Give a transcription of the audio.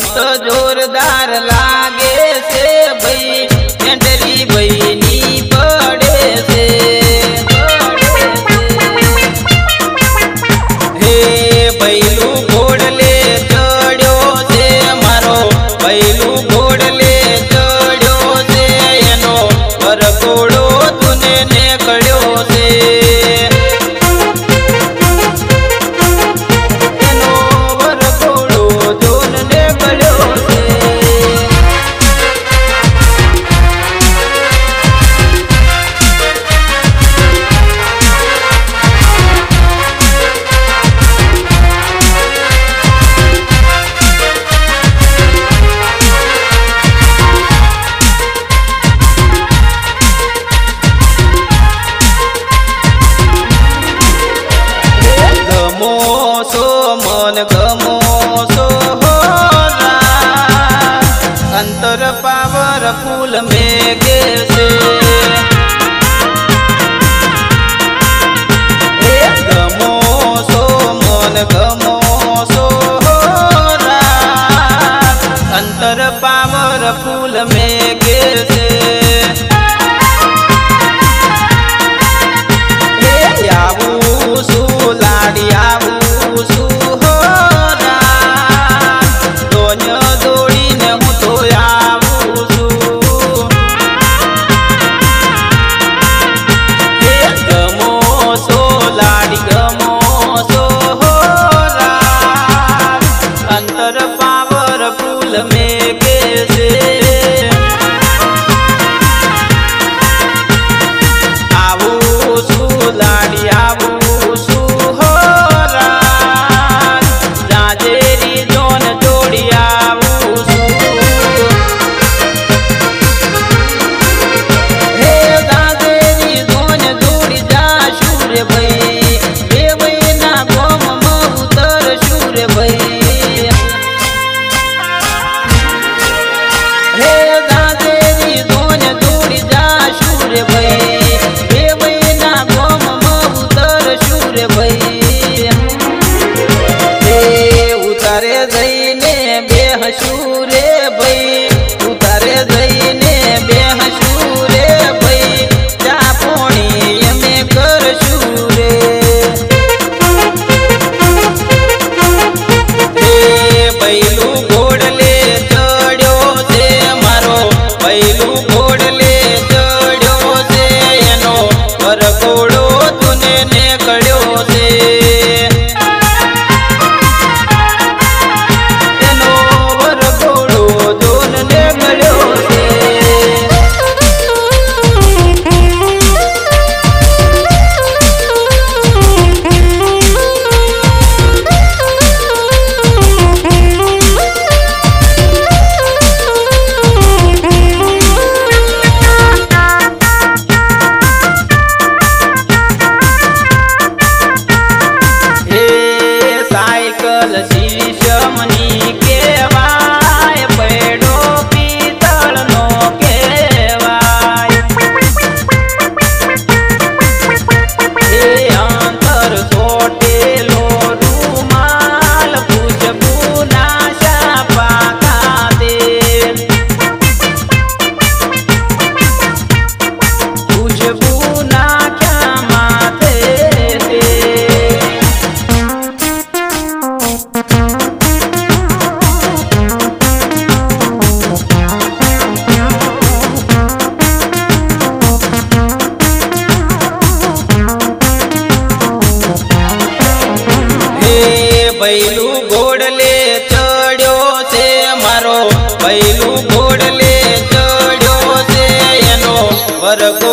ta ગોડલે ચડ્યો છે એનો વરગો